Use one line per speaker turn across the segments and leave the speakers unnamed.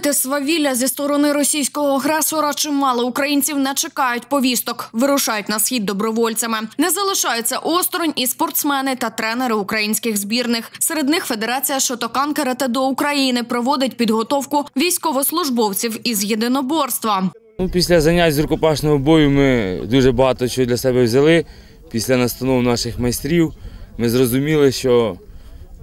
Зупинити свавілля зі сторони російського агресора чимало українців не чекають повісток, вирушають на схід добровольцями. Не залишаються осторонь і спортсмени та тренери українських збірних. Серед них Федерація Шотокан Карате до України проводить підготовку військовослужбовців із єдиноборства.
Ну, після занять з рукопашного бою ми дуже багато чого для себе взяли. Після настанов наших майстрів ми зрозуміли, що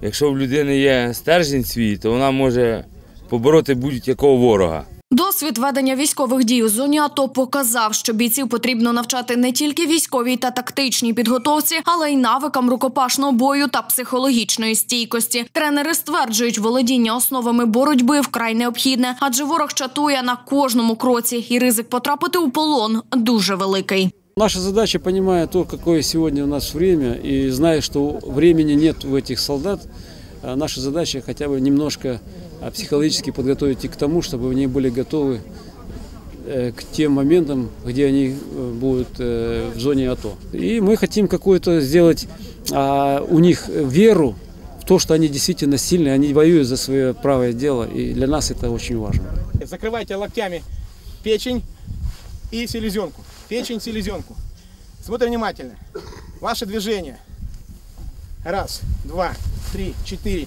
якщо в людини є стержень свій, то вона може побороти будь-якого ворога.
Досвід ведення військових дій у зоні АТО показав, що бійців потрібно навчати не тільки військовій та тактичній підготовці, але й навикам рукопашного бою та психологічної стійкості. Тренери стверджують, володіння основами боротьби вкрай необхідне, адже ворог чатує на кожному кроці, і ризик потрапити у полон дуже великий.
Наша задача, понимая то, какое сегодня у нас время, и зная, что времени нет у этих солдат, наша задача хотя бы немножко а, психологически подготовить их к тому, чтобы они были готовы э, к тем моментам, где они э, будут э, в зоне АТО. И мы хотим какую-то сделать а, у них веру в то, что они действительно сильные, они воюют за свое правое дело, и для нас это очень важно.
Закрывайте локтями печень и селезенку. Печень, селезенку. Смотрим внимательно. Ваше движение. Раз, два, три, четыре.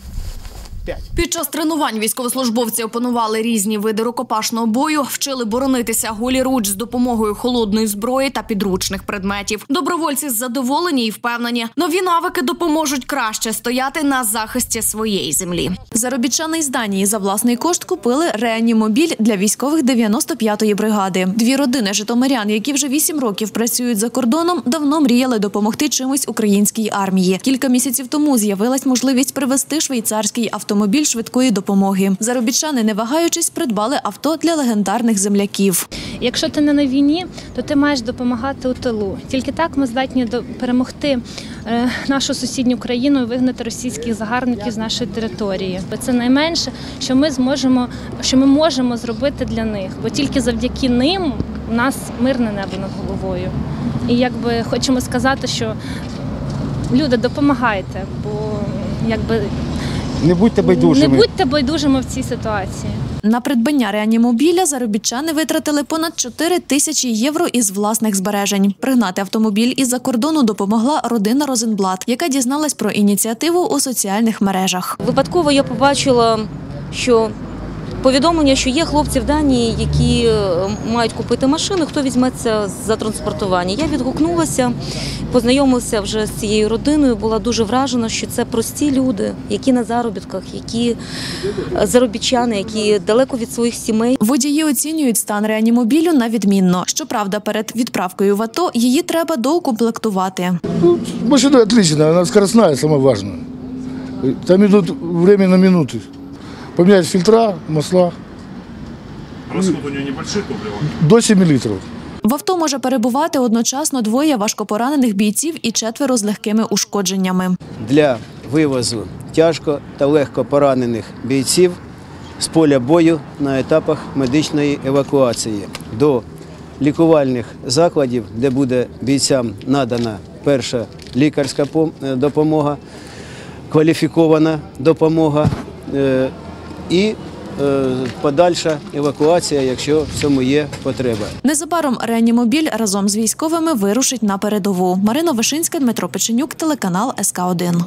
Під час тренувань військовослужбовці опанували різні види рукопашного бою, вчили боронитися голіруч з допомогою холодної зброї та підручних предметів. Добровольці задоволені і впевнені, нові навики допоможуть краще стояти на захисті своєї землі. Заробітчани із Данії за власний кошт купили реанімобіль для військових 95-ї бригади. Дві родини житомирян, які вже вісім років працюють за кордоном, давно мріяли допомогти чимось українській армії. Кілька місяців тому з'явилась можливість привезти швейцарський автомобіль швидкої допомоги. Заробітчани, не вагаючись, придбали авто для легендарних земляків.
Якщо ти не на війні, то ти маєш допомагати у тилу. Тільки так ми здатні перемогти е, нашу сусідню країну і вигнати російських загарбників з нашої території. Це найменше, що ми зможемо, що ми можемо зробити для них, бо тільки завдяки ним у нас мирне небо над головою. І якби хочемо сказати, що люди допомагайте, бо якби
Не будьте байдужими.
не будьте байдужими в цій ситуації.
На придбання реанімобіля заробітчани витратили понад 4 тисячі євро із власних збережень. Пригнати автомобіль із-за кордону допомогла родина Розенблат, яка дізналась про ініціативу у соціальних мережах.
Випадково я побачила, що повідомлення, що є хлопці в Данії, які е, мають купити машину, хто візьметься за транспортування. Я відгукнулася, познайомилася вже з цією родиною, була дуже вражена, що це прості люди, які на заробітках, які е, заробітчани, які далеко від своїх сімей.
Водії оцінюють стан реанімобілю на відмінно. Щоправда, перед відправкою в АТО її треба доукомплектувати.
Машина отличная, она скоростная, самое важное. Там идут время на минуты. Поменять фильтра, масла.
Расход у него небольшой топлива.
До 7 литров.
В авто може перебувати одночасно двоє важкопоранених бійців і четверо з легкими ушкодженнями.
Для вивозу тяжко та легко поранених бійців з поля бою на етапах медичної евакуації до лікувальних закладів, де буде бійцям надана перша лікарська пом- е, допомога, кваліфікована допомога е, і е, подальша евакуація, якщо в цьому є потреба.
Незабаром реанімобіль разом з військовими вирушить на передову. Марина Вишинська, Дмитро Печенюк, телеканал СК 1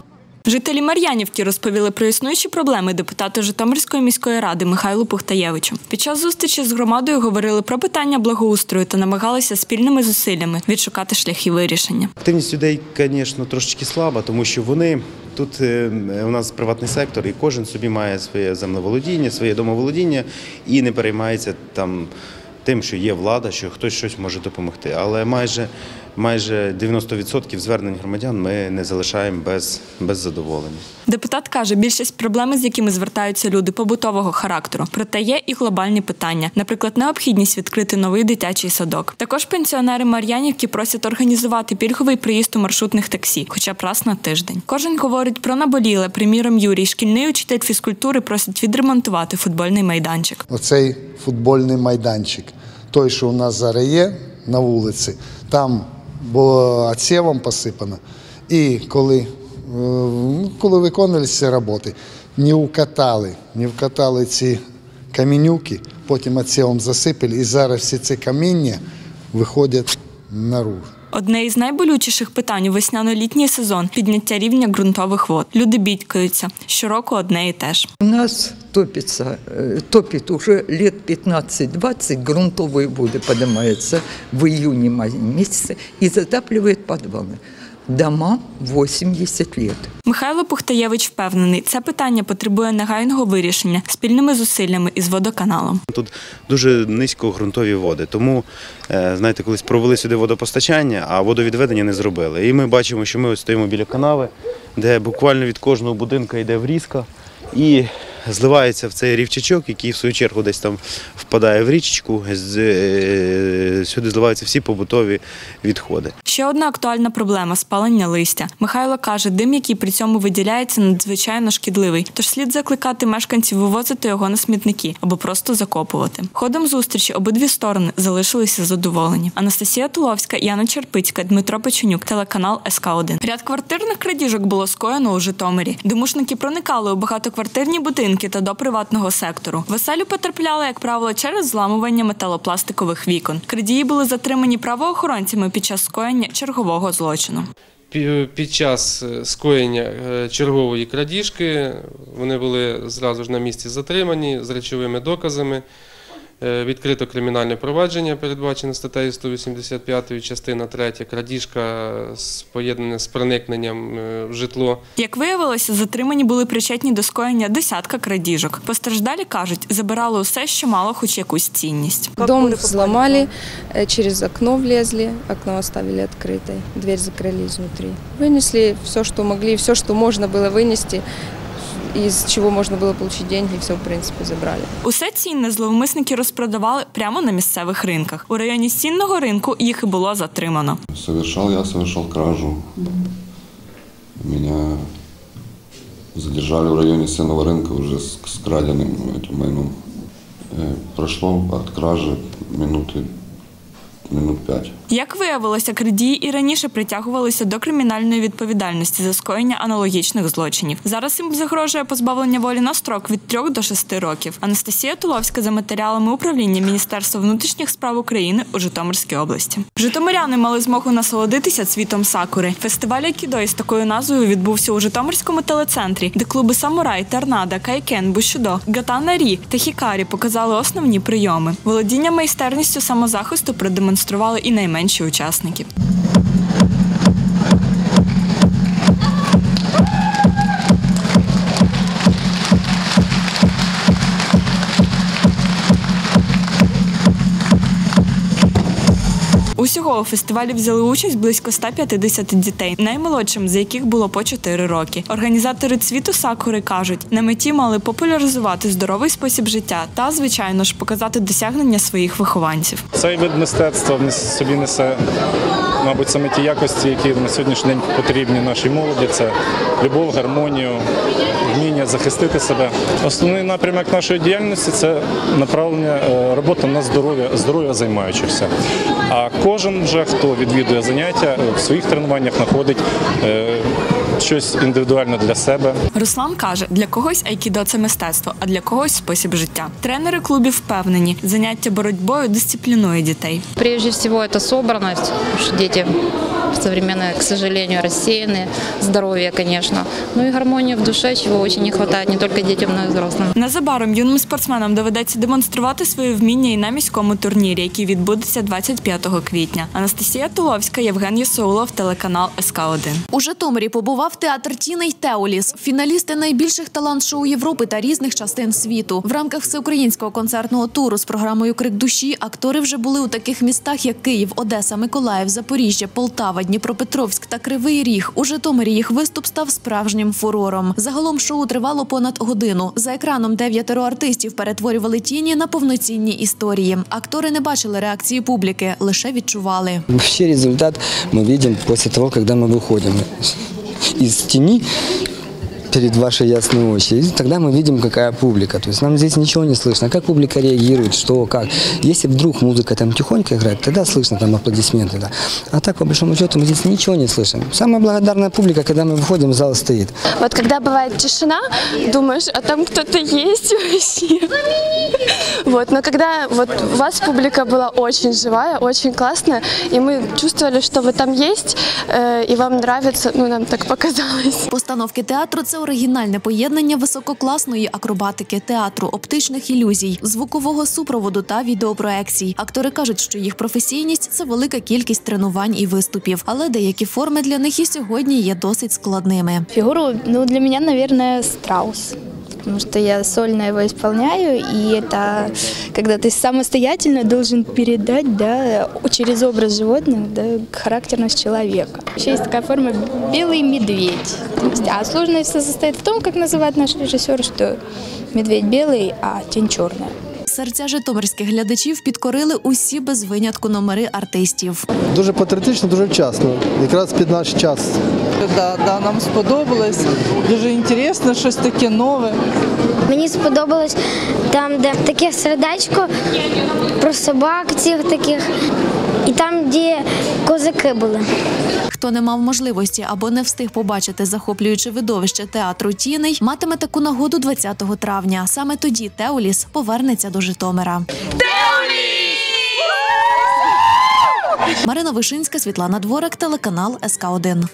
Жителі Мар'янівки розповіли про існуючі проблеми депутату Житомирської міської ради Михайлу Пухтаєвичу. Під час зустрічі з громадою говорили про питання благоустрою та намагалися спільними зусиллями відшукати шляхи вирішення.
Активність людей, звісно, трошечки слаба, тому що вони тут е, у нас приватний сектор, і кожен собі має своє землеволодіння, своє домоволодіння і не переймається там тим, що є влада, що хтось щось може допомогти. Але майже майже 90% звернень громадян ми не залишаємо без, без задоволення.
Депутат каже, більшість проблем, з якими звертаються люди побутового характеру. Проте є і глобальні питання, наприклад, необхідність відкрити новий дитячий садок. Також пенсіонери Мар'янівки просять організувати пільговий приїзд у маршрутних таксі, хоча б раз на тиждень. Кожен говорить про наболіле. Приміром, Юрій, шкільний учитель фізкультури просить відремонтувати футбольний майданчик.
Оцей футбольний майданчик, той, що у нас зараз є на вулиці, там було відсівом посипано. І коли, е, коли ці роботи, не вкатали, не вкатали ці камінюки, потім відсівом засипали, і зараз всі ці каміння виходять наружу.
Одне із найболючіших питань у весняно-літній сезон підняття рівня ґрунтових вод. Люди бідкаються. Щороку одне і те ж.
У нас топится, э, топит уже лет 15-20, грунтовые воды поднимаются в июне-мае месяце и затапливает подвалы. Дома 80 лет.
Михайло Пухтаєвич впевнений, це питання потребує негайного вирішення спільними зусиллями із водоканалом.
Тут дуже низько ґрунтові води. Тому, е, знаєте, колись провели сюди водопостачання, а водовідведення не зробили. І ми бачимо, що ми ось стоїмо біля канави, де буквально від кожного будинку йде врізка і зливається в цей рівчачок, який в свою чергу десь там впадає в річечку. Е, Сюди зливаються всі побутові відходи.
Ще одна актуальна проблема спалення листя. Михайло каже, дим, який при цьому виділяється, надзвичайно шкідливий. Тож слід закликати мешканців вивозити його на смітники або просто закопувати. Ходом зустрічі обидві сторони залишилися задоволені. Анастасія Туловська, Яна Черпицька, Дмитро Печенюк, телеканал СК 1 Ряд квартирних крадіжок було скоєно у Житомирі. Домушники проникали у багатоквартирні будинки та до приватного сектору. Веселю потрапляли, як правило, через зламування металопластикових вікон. Крадії були затримані правоохоронцями під час скоєння чергового злочину.
Під час е, скоєння е, чергової крадіжки вони були зразу ж на місці затримані з речовими доказами. Е, Відкрито кримінальне провадження, передбачено статтею 185 частина 3, крадіжка з- поєднана з проникненням е, в житло.
Як виявилося, затримані були причетні до скоєння десятка крадіжок. Постраждалі кажуть, забирали усе, що мало хоч якусь цінність.
Дом взломали, э, через окно влезли, окно оставили открытой, дверь закрыли изнутри. Вынесли все, что могли, все, что можно было вынести, из чего можно было получить деньги, все, в принципе, забрали.
Усе цінне зловмисники розпродавали прямо на місцевих ринках. У районі стінного ринку їх і було затримано.
Совершал я, совершал кражу. Меня задержали в районе Сенного рынка уже с, с краденным этим майном. Э, Прошло от кражи минуты, минут пять.
Як виявилося, крадії і раніше притягувалися до кримінальної відповідальності за скоєння аналогічних злочинів. Зараз їм загрожує позбавлення волі на строк від 3 до 6 років. Анастасія Туловська за матеріалами управління Міністерства внутрішніх справ України у Житомирській області. Житомиряни мали змогу насолодитися цвітом сакури. Фестиваль Айкідо із такою назвою відбувся у Житомирському телецентрі, де клуби Самурай, Торнадо, Кайкен, Бушудо, Гатана Рі та Хікарі показали основні прийоми. Володіння майстерністю самозахисту продемонстрували і найменші учасники. Усього у фестивалі взяли участь близько 150 дітей, наймолодшим з яких було по 4 роки. Організатори цвіту сакури кажуть, на меті мали популяризувати здоровий спосіб життя та, звичайно ж, показати досягнення своїх вихованців.
Цей вид мистецтва в собі несе, мабуть, саме ті якості, які на сьогоднішній день потрібні нашій молоді. Це любов, гармонію, вміння захистити себе. Основний напрямок нашої діяльності це направлення роботи на здоров'я, здоров'я займаючихся. А кожен вже, хто відвідує заняття, е, в своїх тренуваннях знаходить е, щось індивідуальне для себе.
Руслан каже, для когось айкідо це мистецтво, а для когось спосіб життя. Тренери клубів впевнені, заняття боротьбою дисциплінує дітей.
Прежде всего это собранность, потому что дети современные, к сожалению, рассеяны, здоровье, конечно, ну и гармония в душе, чего очень не хватает не только детям, но и взрослым.
Незабаром юним спортсменам доведеться демонструвати свої вміння і на міському турнірі, який відбудеться 25 квітня. Анастасія Туловська, Євген Єсоулов, телеканал СК 1
У Житомирі побував театр Тіна й Теоліс, фіналісти найбільших талант-шоу Європи та різних частин світу. В рамках всеукраїнського концертного туру з програмою Крик душі актори вже були у таких містах, як Київ, Одеса, Миколаїв, Запоріжжя, Полтава, Дніпропетровськ та Кривий Ріг. У Житомирі їх виступ став справжнім фурором. Загалом шоу тривало понад годину. За екраном дев'ятеро артистів перетворювали тіні на повноцінні історії. Актори не бачили реакції публіки, лише відчували.
Вообще результат мы видим после того, когда мы выходим из тени. Перед вашей ясной очи. И тогда мы видим, какая публика. То есть нам здесь ничего не слышно. Как публика реагирует, что, как. Если вдруг музыка там тихонько играет, тогда слышно там аплодисменты. Да. А так, по большому счету, мы здесь ничего не слышим. Самая благодарная публика, когда мы выходим, зал стоит.
Вот когда бывает тишина, думаешь, а там кто-то есть вообще. Вот, но когда вот у вас публика была очень живая, очень классная, и мы чувствовали, что вы там есть, э, и вам нравится, ну нам так показалось.
Постановки театру це оригінальне поєднання висококласної акробатики, театру, оптичних ілюзій, звукового супроводу та відеопроекцій. Актори кажуть, що їх професійність це велика кількість тренувань і виступів, але деякі форми для них і сьогодні є досить складними.
Фігуру ну, для мене, мабуть, страус Потому что я сольно его исполняю, и это когда ты самостоятельно должен передать да, через образ животных да, характерность человека. Еще есть такая форма белый медведь. То есть, а сложность состоит в том, как называет наш режиссер, что медведь белый, а тень черная.
Серця житомирських глядачів підкорили усі без винятку номери артистів.
Дуже патріотично, дуже вчасно. Якраз під наш час.
Да, да, нам сподобалось. Дуже інтересно, щось таке нове.
Мені сподобалось там, де таке сердечко про собак цих таких, і там, де козаки були.
Хто не мав можливості або не встиг побачити захоплююче видовище театру тіней, матиме таку нагоду 20 травня. Саме тоді Теоліс повернеться до Житомира. Марина Вишинська, Світлана Дворик, телеканал СК 1